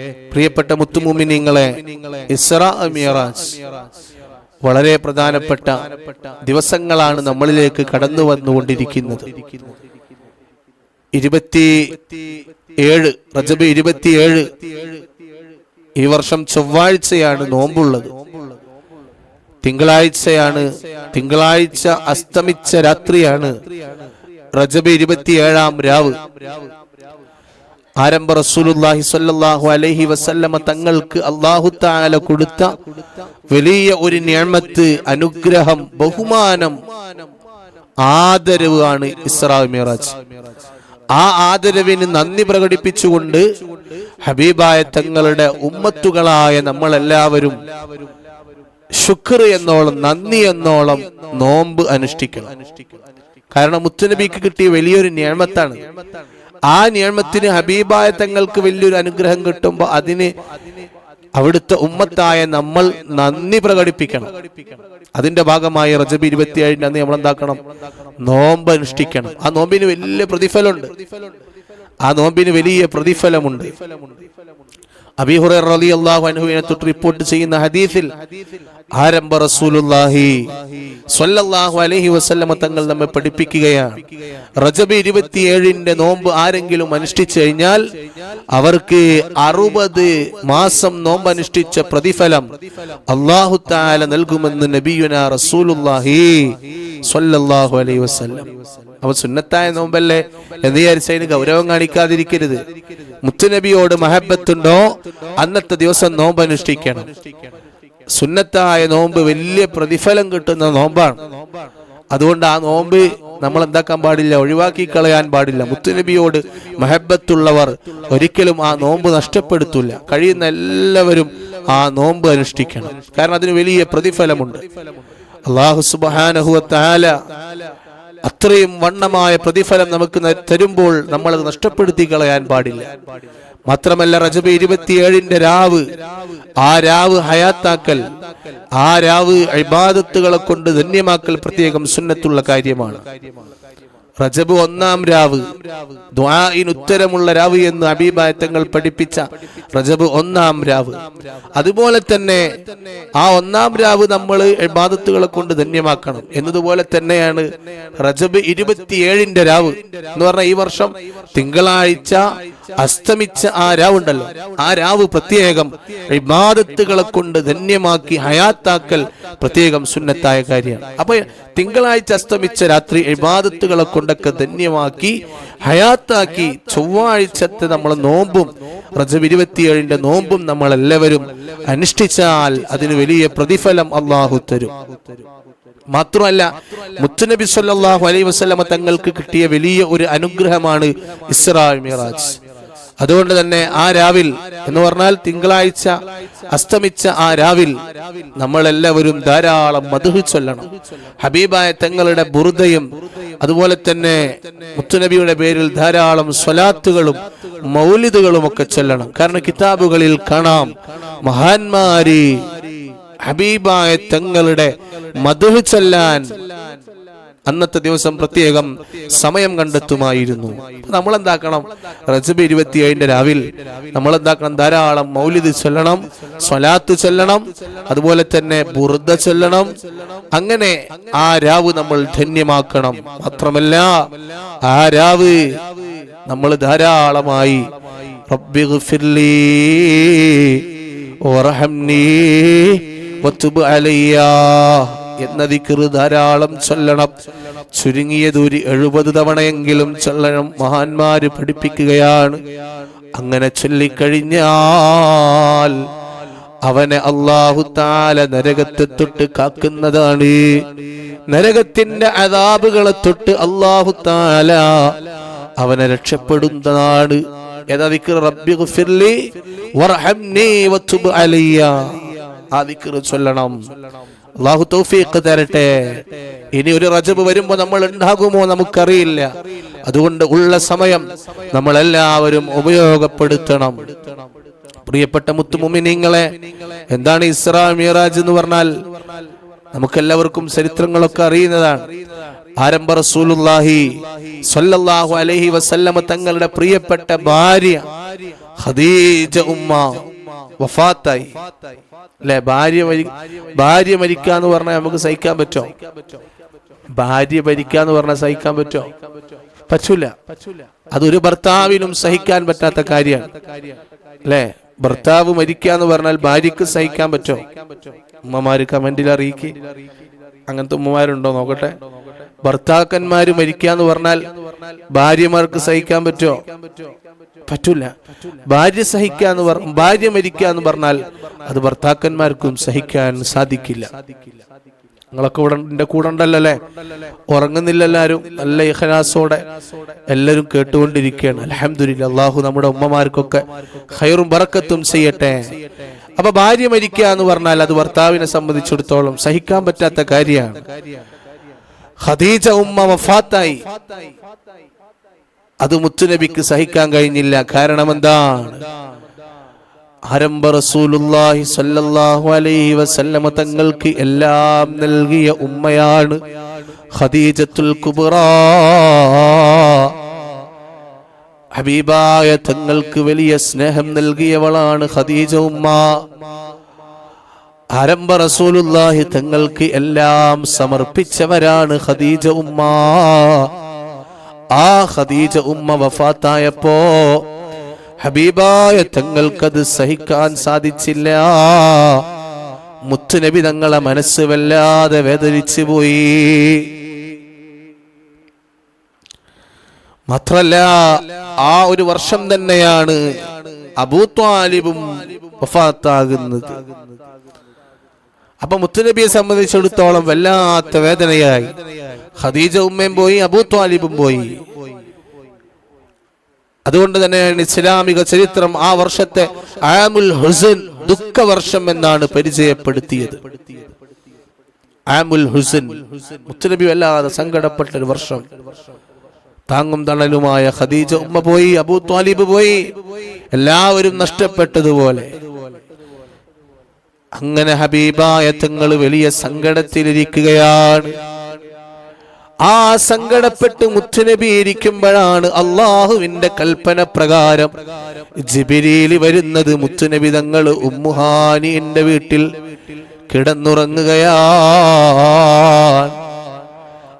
പ്രിയപ്പെട്ട മുത്തുമുമിനിങ്ങളെ ഇസ്ര മിയറാജ് വളരെ പ്രധാനപ്പെട്ട ദിവസങ്ങളാണ് നമ്മളിലേക്ക് കടന്നു വന്നുകൊണ്ടിരിക്കുന്നത്. ഇരുപത്തി ഏഴ് റജബ് ഇരുപത്തിയേഴ് ഈ വർഷം ചൊവ്വാഴ്ചയാണ് നോമ്പുള്ളത്. തിങ്കളാഴ്ചയാണ് തിങ്കളാഴ്ച അസ്തമിച്ച രാത്രിയാണ് റജബ് ഇരുപത്തിയേഴാം രാവ്. ആരംഭ റസൂലുള്ളാഹി സ്വല്ലല്ലാഹു അലൈഹി വസല്ലമ തങ്ങൾക്ക് അല്ലാഹു തആല കൊടുത്ത വലിയ ഒരു നിഅമത്ത് അനുഗ്രഹം ബഹുമാനം ആദരവ് ആണ് ഇസ്രാ മിറാജ്. ആ ആദരവിന് നന്ദി പ്രകടിപ്പിച്ചുകൊണ്ട് ഹബീബായ തങ്ങളുടെ ഉമ്മത്തുകളായ നമ്മളെല്ലാവരും ശുക്ർ എന്നോളം നന്ദി എന്നോളം നോമ്പ് അനുഷ്ഠിക്കണം. കാരണം മുത്തുനബിക്ക് കിട്ടിയ വലിയൊരു നിയമത്താണ്. ആ നിയമത്തിന് ഹബീബായ തങ്ങൾക്ക് വലിയൊരു അനുഗ്രഹം കിട്ടുമ്പോൾ അതിന് അവിടുത്തെ ഉമ്മത്തായ നമ്മൾ നന്ദി പ്രകടിപ്പിക്കണം. അതിന്റെ ഭാഗമായി റജബ് ഇരുപത്തിയേഴിന് അന്ന് നമ്മൾ എന്താക്കണം നോമ്പ് അനുഷ്ഠിക്കണം. ആ നോമ്പിന് വലിയ പ്രതിഫലമുണ്ട്. ആ നോമ്പിന് വലിയ പ്രതിഫലമുണ്ട്. അബീഹുറ റളി അള്ളാഹു റിപ്പോർട്ട് ചെയ്യുന്ന ഹദീസിൽ ആരംഭ റസൂലുള്ളാഹി സ്വല്ലല്ലാഹു അലൈഹി വസല്ലമ തങ്ങൾ നമ്മെ പഠിപ്പിക്കുകയാണ്. റജബ് ഇരുപത്തിയേഴിന്റെ നോമ്പ് ആരെങ്കിലും അനുഷ്ഠിച്ചു കഴിഞ്ഞാൽ അവർക്ക് അറുപത് മാസം നോമ്പ് അനുഷ്ഠിച്ച പ്രതിഫലം അള്ളാഹു താല നൽകുമെന്ന് നബിയുന റസൂലുല്ലാഹി സ്വല്ലല്ലാഹു അലൈഹി വസല്ലം. അവ സുന്നത്തായ നോമ്പല്ലേ? എന്ന് വിചാരിച്ചതിന് ഗൗരവം കാണിക്കാതിരിക്കരുത്. മുത്തുനബിയോട് മഹബത്തുണ്ടോ? അന്നത്തെ ദിവസം നോമ്പ് അനുഷ്ഠിക്കണം. സുന്നത്തായ നോമ്പ് വലിയ പ്രതിഫലം കിട്ടുന്ന നോമ്പാണ്. അതുകൊണ്ട് ആ നോമ്പ് നമ്മൾ എന്താക്കാൻ പാടില്ല? ഒഴിവാക്കി കളയാൻ പാടില്ല. മുത്തുനബിയോട് മഹബത്തുള്ളവർ ഒരിക്കലും ആ നോമ്പ് നഷ്ടപ്പെടുത്തില്ല കഴിയുന്ന എല്ലാവരും ആ നോമ്പ് അനുഷ്ഠിക്കണം. കാരണം അതിന് വലിയ പ്രതിഫലമുണ്ട്. അള്ളാഹു സുബാനഹുവ താല അത്രയും വണ്ണമായ പ്രതിഫലം നമുക്ക് തരുമ്പോൾ നമ്മൾ അത് നഷ്ടപ്പെടുത്തി കളയാൻ പാടില്ല. മാത്രമല്ല റജബ് ഇരുപത്തിയേഴിന്റെ രാവ് ആ രാവ് ഹയാത്താക്കൽ ആ രാവ് ഇബാദത്തുകളെ കൊണ്ട് ധന്യമാക്കൽ പ്രത്യേകം സുന്നത്തുള്ള കാര്യമാണ്. റജബ് ഒന്നാം രാവ്. ദ്വാഇന് ഉത്തരമുള്ള രാവ് എന്ന് അഭിപായത്തങ്ങൾ പഠിപ്പിച്ച റജബ് ഒന്നാം രാവ്. അതുപോലെ തന്നെ ആ ഒന്നാം രാവ് നമ്മൾ ഇബാദത്തുകളെ കൊണ്ട് ധന്യമാക്കണം. എന്നതുപോലെ തന്നെയാണ് റജബ് ഇരുപത്തിയേഴിന്റെ രാവ് എന്ന് പറഞ്ഞാൽ ഈ വർഷം തിങ്കളാഴ്ച അസ്തമിച്ച ആ രാവുണ്ടല്ലോ. ആ രാവ് പ്രത്യേകം ഇബാദത്തുകളെ കൊണ്ട് ധന്യമാക്കി ഹയാത്താക്കൽ പ്രത്യേകം സുന്നത്തായ കാര്യമാണ്. അപ്പൊ തിങ്കളാഴ്ച അസ്തമിച്ച രാത്രി ഇബാദത്തുകളെ കൊണ്ടൊക്കെ ധന്യമാക്കി ഹയാത്താക്കി ചൊവ്വാഴ്ചത്തെ നമ്മൾ നോമ്പും റജബ് ഇരുപത്തിയേഴിന്റെ നോമ്പും നമ്മൾ എല്ലാവരും അനുഷ്ഠിച്ചാൽ അതിന് വലിയ പ്രതിഫലം അള്ളാഹു തരും. മാത്രമല്ല മുത്തുനബി സല്ലാഹു അലൈഹി വസല്ലമ തങ്ങൾക്ക് കിട്ടിയ വലിയ ഒരു അനുഗ്രഹമാണ് ഇസ്രാ മിറാജ്. അതുകൊണ്ട് തന്നെ ആ രാവിൽ എന്ന് പറഞ്ഞാൽ തിങ്കളാഴ്ച അസ്തമിച്ച ആ രാവിൽ നമ്മളെല്ലാവരും ധാരാളം മധുഹിച്ചൊല്ലണം ഹബീബായ തങ്ങളുടെ ബുറുദയും അതുപോലെ തന്നെ മുത്തുനബിയുടെ പേരിൽ ധാരാളം സ്വലാത്തുകളും മൗലിദുകളും ഒക്കെ ചൊല്ലണം. കാരണം കിതാബുകളിൽ കാണാം മഹാന്മാരി ഹബീബായ തങ്ങളുടെ മധുഹ് ചൊല്ലാൻ അന്നത്തെ ദിവസം പ്രത്യേകം സമയം കണ്ടെത്തുമായിരുന്നു. നമ്മൾ എന്താക്കണം റജബ് ഇരുപത്തിയേഴിന്റെ രാവിൽ നമ്മൾ എന്താക്കണം ധാരാളം മൗലിദ് ചൊല്ലണം സ്വലാത്ത് ചൊല്ലണം അതുപോലെ തന്നെ ബുർദ ചൊല്ലണം. അങ്ങനെ ആ രാവ് നമ്മൾ ധന്യമാക്കണം. മാത്രമല്ല ആ രാവ് നമ്മൾ ധാരാളമായി വറഹംനീ വതുബ് അലയ്യാ. എന്ന ധാരാളം ചൊല്ലണം. ചുരുങ്ങിയത് ഒരു എഴുപത് തവണയെങ്കിലും ചൊല്ലണം. മഹാന്മാര് പഠിപ്പിക്കുകയാണ്. അങ്ങനെ ചൊല്ലിക്കഴിഞ്ഞാൽ അവനെ അള്ളാഹു താല നരകത്തെ തൊട്ട് കാക്കുന്നതാണ്. നരകത്തിന്റെ അതാപുകളെ തൊട്ട് അള്ളാഹു താല അവനെ രക്ഷപ്പെടുന്നതാണ്. ചൊല്ലണം. അള്ളാഹു തൗഫീഖ് തരട്ടെ. ഇനി ഒരു റജബ് വരുമ്പോ നമ്മൾ ഉണ്ടാകുമോ നമുക്കറിയില്ല. അതുകൊണ്ട് ഉള്ള സമയം നമ്മൾ എല്ലാവരും ഉപയോഗപ്പെടുത്തണം. പ്രിയപ്പെട്ട മുത്തുമുമിനിങ്ങളെ എന്താണ് ഇസ്രാ മിറാജ് എന്ന് പറഞ്ഞാൽ? നമുക്കെല്ലാവർക്കും ചരിത്രങ്ങളൊക്കെ അറിയുന്നതാണ്. ആരംഭ റസൂലുള്ളാഹി സ്വല്ലല്ലാഹു അലൈഹി വസല്ലമ തങ്ങളുടെ പ്രിയപ്പെട്ട ഭാര്യ ഖദീജ ഉമ്മ വഫാത്തായി. അല്ലെ? ഭാര്യ മരി ഭാര്യ മരിക്കുക മരിക്കാന്ന് പറഞ്ഞാൽ നമുക്ക് സഹിക്കാൻ പറ്റോ? ഭാര്യ മരിക്കാന്ന് പറഞ്ഞാൽ സഹിക്കാൻ പറ്റോ? പറ്റൂല. അതൊരു ഭർത്താവിനും സഹിക്കാൻ പറ്റാത്ത കാര്യമാണ്. അല്ലെ? ഭർത്താവ് മരിക്കുക മരിക്കാന്ന് പറഞ്ഞാൽ ഭാര്യക്ക് സഹിക്കാൻ പറ്റോ? ഉമ്മമാര് കമന്റിൽ അറിയിക്ക്. അങ്ങനത്തെ ഉമ്മമാരുണ്ടോ നോക്കട്ടെ? ഭർത്താക്കന്മാര് മരിക്കുക മരിക്കാന്ന് പറഞ്ഞാൽ ഭാര്യമാർക്ക് സഹിക്കാൻ പറ്റോ? പറ്റൂല. ഭാര്യ സഹിക്കാന്ന് പറ ഭാര്യ മരിക്കാന്ന് പറഞ്ഞാൽ അത് ഭർത്താക്കന്മാർക്കും സഹിക്കാൻ സാധിക്കില്ല. നിങ്ങളൊക്കെ ഇവിടെ എന്റെ കൂടെ ഉണ്ടല്ലോ അല്ലേ ഉറങ്ങുന്നില്ല നല്ല ഇഹനാസോടെ എല്ലാവരും കേട്ടുകൊണ്ടിരിക്കുകയാണ്. അലഹമുല്ല അള്ളാഹു നമ്മുടെ ഉമ്മമാർക്കൊക്കെ ഹൈറും ബറക്കത്തും ചെയ്യട്ടെ. അപ്പൊ ഭാര്യ മരിക്കുക എന്ന് പറഞ്ഞാൽ അത് ഭർത്താവിനെ സംബന്ധിച്ചിടത്തോളം സഹിക്കാൻ പറ്റാത്ത കാര്യമാണ്. ഖദീജ ഉമ്മ വഫാത്തായി. അത് മുത്തുനബിക്ക് സഹിക്കാൻ കഴിഞ്ഞില്ല. കാരണം എന്താണ്? ആരംഭ റസൂലുള്ളാഹി സ്വല്ലല്ലാഹു അലൈഹി വസല്ലമ തങ്ങൾക്ക് എല്ലാം നൽകിയ ഉമ്മയാണ് ഖദീജത്തുൽ കുബ്ര ഹബീബായ തങ്ങൾക്ക് വലിയ സ്നേഹം നൽകിയവളാണ് ഖദീജ ഉമ്മ. ഹരംബ റസൂലുല്ലാഹി തങ്ങൾക്ക് എല്ലാം സമർപ്പിച്ചവരാണ് ഖദീജ ഉമ്മ. ആ ഖദീജ ഉമ്മ വഫാത്തായപ്പോ ഹബീബായ തങ്ങൾക്കത് സഹിക്കാൻ സാധിച്ചില്ല. മുത്തുനബി തങ്ങളെ മനസ്സ് വല്ലാതെ വേദനിച്ചു പോയി. മാത്രല്ല ആ ഒരു വർഷം തന്നെയാണ് അബൂത്വാലിബും വഫാത്താകുന്നത്. അപ്പൊ മുത്തുനബിയെ സംബന്ധിച്ചിടത്തോളം വല്ലാത്ത വേദനയായി. ഖദീജ ഉമ്മയും പോയി അബൂത്വാലിബും പോയി. അതുകൊണ്ട് തന്നെയാണ് ഇസ്ലാമിക ചരിത്രം ആ വർഷത്തെ ആമുൽ ഹുസൻ ദുഃഖവർഷം എന്നാണ് പരിചയപ്പെടുത്തിയത്. ആമുൽ ഹുസൻ മുത്തുനബി വല്ലാതെ സങ്കടപ്പെട്ട ഒരു വർഷം. താങ്ങും തണലുമായ ഖദീജ ഉമ്മ പോയി അബൂ ത്വാലിബ് പോയി എല്ലാവരും നഷ്ടപ്പെട്ടതുപോലെ. അങ്ങനെ ഹബീബായ തങ്ങൾ വലിയ സങ്കടത്തിലിരിക്കുകയാണ്. ആ സങ്കടപ്പെട്ട് മുത്തുനബി ഇരിക്കുമ്പോഴാണ് അള്ളാഹുവിന്റെ കൽപ്പന പ്രകാരം ജിബിരിയിൽ വരുന്നത്. മുത്തുനബി തങ്ങൾ ഉമ്മുഹാനിന്റെ വീട്ടിൽ കിടന്നുറങ്ങുകയാ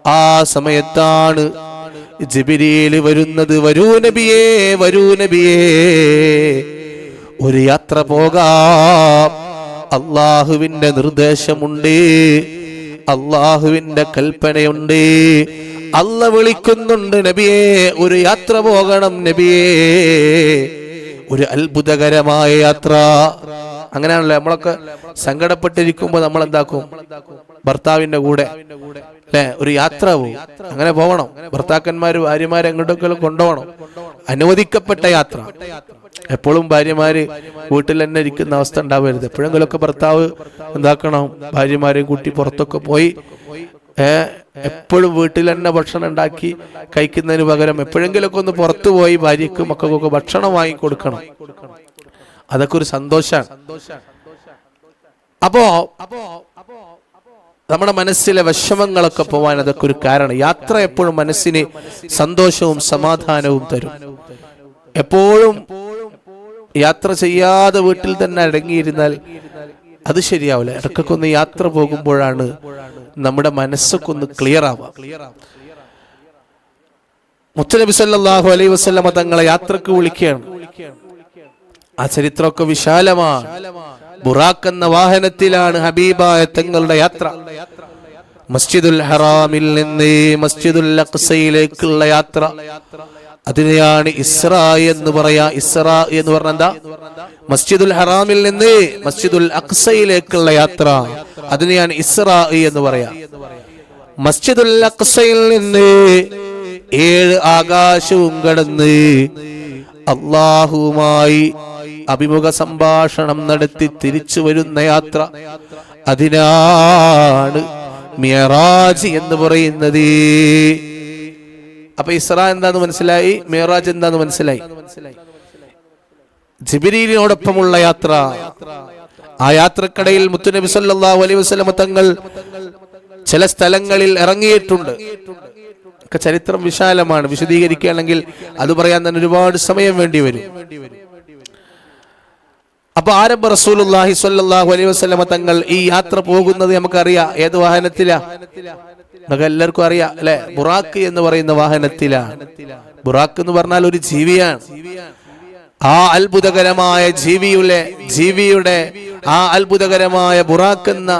ആ സമയത്താണ് ജിബിരിയിൽ വരുന്നത്. വരൂ നബിയേ വരൂ നബിയേ ഒരു യാത്ര പോകാം. അള്ളാഹുവിന്റെ നിർദ്ദേശമുണ്ട്. അള്ളാഹുവിന്റെ കൽപ്പനയുണ്ട്. അല്ല വിളിക്കുന്നുണ്ട് നബിയെ ഒരു യാത്ര പോകണം നബിയെ. ഒരു അത്ഭുതകരമായ യാത്ര. അങ്ങനെയാണല്ലോ നമ്മളൊക്കെ സങ്കടപ്പെട്ടിരിക്കുമ്പോ നമ്മൾ എന്താക്കും ഭർത്താവിന്റെ കൂടെ അല്ലെ? ഒരു യാത്ര പോകും അങ്ങനെ പോകണം ഭർത്താക്കന്മാര് ഭാര്യമാരെ എങ്ങോട്ടൊക്കെ കൊണ്ടുപോകണം. അനുവദിക്കപ്പെട്ട യാത്ര. എപ്പോഴും ഭാര്യമാര് വീട്ടിൽ തന്നെ ഇരിക്കുന്ന അവസ്ഥ ഉണ്ടാവരുത്. എപ്പോഴെങ്കിലുമൊക്കെ ഭർത്താവ് എന്താക്കണം? ഭാര്യമാരെയും കൂട്ടി പുറത്തൊക്കെ പോയി എപ്പോഴും വീട്ടിൽ തന്നെ ഭക്ഷണം ഉണ്ടാക്കി കഴിക്കുന്നതിന് പകരം എപ്പോഴെങ്കിലുമൊക്കെ ഒന്ന് പുറത്തു പോയി ഭാര്യക്ക് മക്കൾക്കൊക്കെ ഭക്ഷണം വാങ്ങി കൊടുക്കണം. അതൊക്കെ ഒരു സന്തോഷാണ്. അപ്പോ നമ്മുടെ മനസ്സിലെ വിഷമങ്ങളൊക്കെ പോവാൻ അതൊക്കെ ഒരു കാരണം. യാത്ര എപ്പോഴും മനസ്സിന് സന്തോഷവും സമാധാനവും തരും. എപ്പോഴും യാത്ര ചെയ്യാതെ വീട്ടിൽ തന്നെ അടങ്ങിയിരുന്നാൽ അത് ശരിയാവില്ല. ഇടയ്ക്കൊക്കെ ഒന്ന് യാത്ര പോകുമ്പോഴാണ് നമ്മുടെ മനസ്സൊക്കെ ഒന്ന് ക്ലിയർ ആവാം മുത്തനബി സല്ലാഹു അലൈ വസ്ലമ തങ്ങളെ യാത്രയ്ക്ക് വിളിക്കുകയാണ്. ആ ചരിത്രമൊക്കെ വിശാലമാണ്. ബുറാക്ക് എന്ന വാഹനത്തിലാണ് ഹബീബായ തങ്ങളുടെ യാത്ര. മസ്ജിദുൽ ഹറാമിൽ നിന്ന് മസ്ജിദുൽ അഖ്സയിലേക്കുള്ള യാത്ര. അതിനെയാണ് ഇസ്ര എന്ന് പറയാ. ഇസ്ര എന്ന് പറഞ്ഞ എന്താ? മസ്ജിദുൽ ഹറാമിൽ നിന്ന് മസ്ജിദുൽ അഖ്സയിലേക്കുള്ള യാത്ര. അതിനെയാണ് ഇസ്ര എന്ന് പറയാ. മസ്ജിദുൽ അഖ്സയിൽ നിന്ന് ഏഴ് ആകാശവും കടന്ന് അള്ളാഹുവുമായി അഭിമുഖ സംഭാഷണം നടത്തി തിരിച്ചു വരുന്ന യാത്ര. അതിനാണ് മിയറാജ് എന്ന് പറയുന്നത്. അപ്പൊ ഇസ്ര എന്താന്ന് മനസ്സിലായി? മിയറാജ് എന്താന്ന് മനസ്സിലായി? ജിബിരിയിനോടൊപ്പമുള്ള യാത്ര. ആ യാത്രക്കടയിൽ മുത്തുനബി സല്ലാഹു അലൈഹി വസ്ലമ തങ്ങൾ ചില സ്ഥലങ്ങളിൽ ഇറങ്ങിയിട്ടുണ്ട്. ചരിത്രം വിശാലമാണ്. വിശദീകരിക്കുകയാണെങ്കിൽ അത് പറയാൻ തന്നെ ഒരുപാട് സമയം വേണ്ടി വരും. അപ്പൊ ആരംഭ റസൂലുല്ലാഹി സ്വല്ലല്ലാഹു അലൈഹി വസല്ലമ തങ്ങൾ ഈ യാത്ര പോകുന്നത് നമുക്കറിയാം. ഏത് വാഹനത്തിലാ? നമുക്ക് എല്ലാവർക്കും അറിയാം അല്ലെ? ബുറാക്ക് എന്ന് പറയുന്ന വാഹനത്തിലാ. ബുറാക്ക് എന്ന് പറഞ്ഞാൽ ഒരു ജീവിയാണ്. ആ അത്ഭുതകരമായ ജീവിയുടെ ജീവിയുടെ ആ അത്ഭുതകരമായ ബുറാക്ക് എന്ന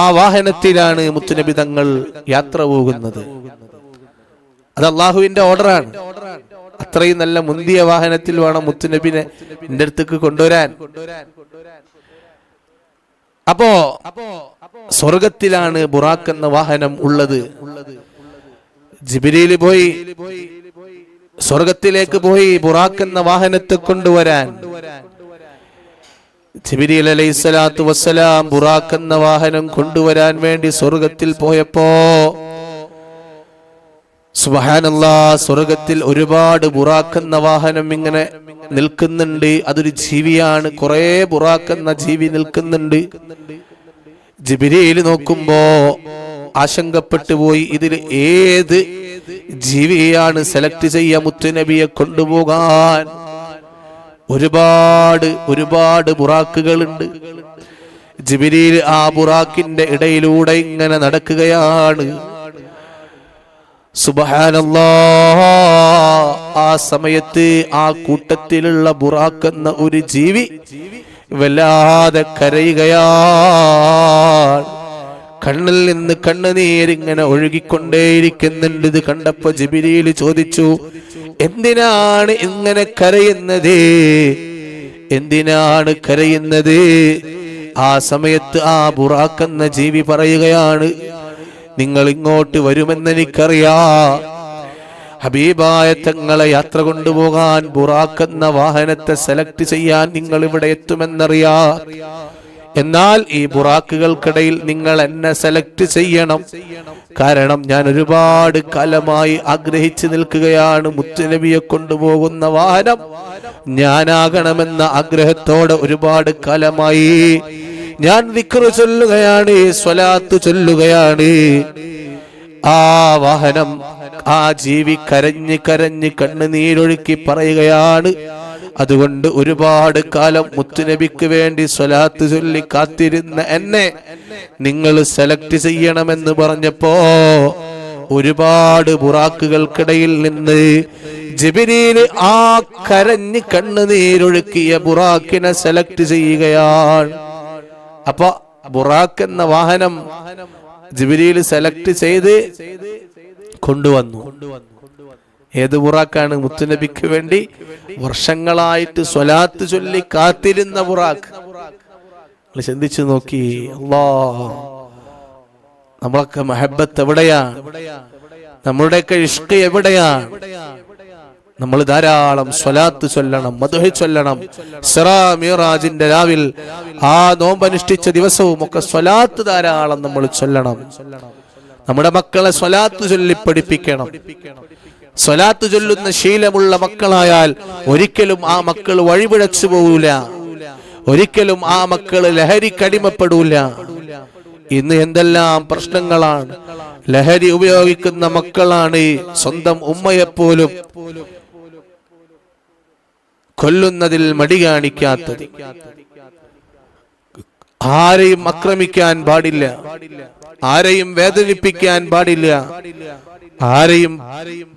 ആ വാഹനത്തിലാണ് മുത്തുനബി തങ്ങൾ യാത്ര പോകുന്നത്. അത് അള്ളാഹുവിന്റെ ഓർഡറാണ് അത്രയും നല്ല മുന്തിയ വാഹനത്തിൽ വേണം മുത്തുനബിനെ എന്റെ അടുത്തേക്ക് കൊണ്ടുവരാൻ. അപ്പോ സ്വർഗത്തിലാണ് ബുറാഖ് എന്ന വാഹനം ഉള്ളത്. ജിബിരിയിൽ പോയി സ്വർഗത്തിലേക്ക് പോയി ബുറാഖ് എന്ന വാഹനത്തെ കൊണ്ടുവരാൻ. ജിബിരിൽ അലൈഹി സ്വലാത്തു വസ്സലാം ബുറാഖ് എന്ന വാഹനം കൊണ്ടുവരാൻ വേണ്ടി സ്വർഗത്തിൽ പോയപ്പോ സുബഹാനല്ലാ സ്വർഗത്തിൽ ഒരുപാട് ബുറാക്കുന്ന വാഹനം ഇങ്ങനെ നിൽക്കുന്നുണ്ട്. അതൊരു ജീവിയാണ്. കുറെ ബുറാക്കുന്ന ജീവി നിൽക്കുന്നുണ്ട്. ജിബിരിയിൽ നോക്കുമ്പോ ആശങ്കപ്പെട്ടു പോയി. ഇതിൽ ഏത് ജീവിയാണ് സെലക്ട് ചെയ്യ മുത്തുനബിയെ കൊണ്ടുപോകാൻ? ഒരുപാട് ഒരുപാട് ബുറാക്കുകളുണ്ട്. ജിബിരിയിൽ ആ ബുറാക്കിന്റെ ഇടയിലൂടെ ഇങ്ങനെ നടക്കുകയാണ്. സുബഹാനല്ലാ ആ സമയത്ത് ആ കൂട്ടത്തിലുള്ള ബുറാക്കെന്ന ഒരു ജീവി വല്ലാതെ കരയുകയാണ്. കണ്ണിൽ നിന്ന് കണ്ണുനീരിങ്ങനെ ഒഴുകിക്കൊണ്ടേയിരിക്കുന്നുണ്ട്. ഇത് കണ്ടപ്പോ ജിബിരിയിൽ ചോദിച്ചു എന്തിനാണ് ഇങ്ങനെ കരയുന്നത്? എന്തിനാണ് കരയുന്നത്? ആ സമയത്ത് ആ ബുറാക്കെന്ന ജീവി പറയുകയാണ് നിങ്ങൾ ഇങ്ങോട്ട് വരുമെന്ന് എനിക്കറിയാ ഹബീബായ തങ്ങളെ യാത്ര കൊണ്ടുപോകാൻ ബുറാക്കെന്ന വാഹനത്തെ സെലക്ട് ചെയ്യാൻ നിങ്ങൾ ഇവിടെ എത്തുമെന്നറിയാ. എന്നാൽ ഈ ബുറാക്കുകൾക്കിടയിൽ നിങ്ങൾ എന്നെ സെലക്ട് ചെയ്യണം. കാരണം ഞാൻ ഒരുപാട് കാലമായി ആഗ്രഹിച്ചു നിൽക്കുകയാണ് മുത്തുനബിയെ കൊണ്ടുപോകുന്ന വാഹനം. ഞാനാകണമെന്ന ആഗ്രഹത്തോടെ ഒരുപാട് കാലമായി ഞാൻ വിക്രു ചൊല്ലുകയാണ് സ്വലാത്ത് ചൊല്ലുകയാണ്. ആ വാഹനം ആ ജീവി കരഞ്ഞ് കരഞ്ഞ് കണ്ണുനീരൊഴുക്കി പറയുകയാണ്. അതുകൊണ്ട് ഒരുപാട് കാലം മുത്തുനബിക്ക് വേണ്ടി സ്വലാത്ത് ചൊല്ലി കാത്തിരുന്ന എന്നെ നിങ്ങൾ സെലക്ട് ചെയ്യണമെന്ന് പറഞ്ഞപ്പോ ഒരുപാട് ബുറാക്കുകൾക്കിടയിൽ നിന്ന് ജിബിരിയിൽ ആ കരഞ്ഞ് കണ്ണുനീരൊഴുക്കിയ ബുറാക്കിനെ സെലക്ട് ചെയ്യുകയാണ്. അപ്പൊ ബുറാഖ് എന്ന വാഹനം ജിബിലിയിൽ സെലക്ട് ചെയ്ത് കൊണ്ടുവന്നു. ഏത് ബുറാക്കാണ് മുത്തുനബിക്ക് വേണ്ടി വർഷങ്ങളായിട്ട് സ്വലാത്ത് ചൊല്ലി കാത്തിരുന്ന ബുറാഖ്? ചിന്തിച്ചു നോക്കി. അള്ളാ നമ്മളൊക്കെ മഹബത്ത് എവിടെയാ? നമ്മളുടെയൊക്കെ ഇഷ്ക എവിടെയാണ് നമ്മൾ ധാരാളം സ്വലാത്ത് ചൊല്ലണം മധുഹി ചൊല്ലണം സിറാമിറാജിന്റെ രാവിൽ ആ നോമ്പനുഷ്ഠിച്ച ദിവസവും ഒക്കെ സ്വലാത്ത് ധാരാളം നമ്മൾ ചൊല്ലണം. നമ്മുടെ മക്കളെ സ്വലാത്ത് ചൊല്ലി പഠിപ്പിക്കണം. സ്വലാത്ത് ചൊല്ലുന്ന ശീലമുള്ള മക്കളായാൽ ഒരിക്കലും ആ മക്കൾ വഴിപിഴച്ചു പോവില്ല ഒരിക്കലും ആ മക്കൾ ലഹരി ലഹരിക്കടിമപ്പെടൂല ഇന്ന് എന്തെല്ലാം പ്രശ്നങ്ങളാണ്. ലഹരി ഉപയോഗിക്കുന്ന മക്കളാണ് സ്വന്തം ഉമ്മയെപ്പോലും കൊല്ലുന്നതിൽ മടി കാണിക്കാത്തത്. ആരെയും ആക്രമിക്കാൻ പാടില്ല. ആരെയും വേദനിപ്പിക്കാൻ പാടില്ല. ആരെയും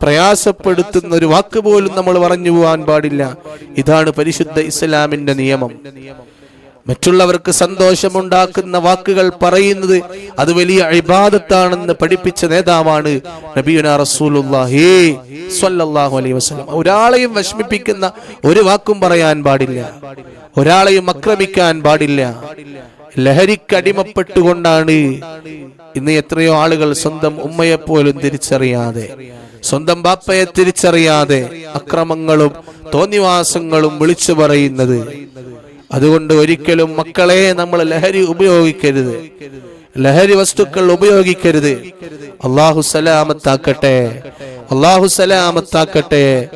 പ്രയാസപ്പെടുത്തുന്ന ഒരു വാക്ക് പോലും നമ്മൾ പറഞ്ഞു പോകാൻ പാടില്ല. ഇതാണ് പരിശുദ്ധ ഇസ്ലാമിന്റെ നിയമം. മറ്റുള്ളവർക്ക് സന്തോഷമുണ്ടാക്കുന്ന വാക്കുകൾ പറയുന്നത് അത് വലിയ അഴിബാദത്താണെന്ന് പഠിപ്പിച്ച നേതാവാണ് സ്വല്ലല്ലാഹു അലൈഹി വസല്ലം. ഒരാളെയും വിഷമിപ്പിക്കുന്ന ഒരു വാക്കും പറയാൻ പാടില്ല. ഒരാളെയും ആക്രമിക്കാൻ പാടില്ല. ലഹരിക്കടിമപ്പെട്ടുകൊണ്ടാണ് ഇന്ന് എത്രയോ ആളുകൾ സ്വന്തം ഉമ്മയെപ്പോലും തിരിച്ചറിയാതെ സ്വന്തം ബാപ്പയെ തിരിച്ചറിയാതെ അക്രമങ്ങളും തോന്നിവാസങ്ങളും വിളിച്ചു പറയുന്നത്. അതുകൊണ്ട് ഒരിക്കലും മക്കളെ നമ്മൾ ലഹരി ഉപയോഗിക്കരുത്. ലഹരി വസ്തുക്കൾ ഉപയോഗിക്കരുത്. അള്ളാഹു സലാമത്താക്കട്ടെ. അള്ളാഹു സലാമത്താക്കട്ടെ.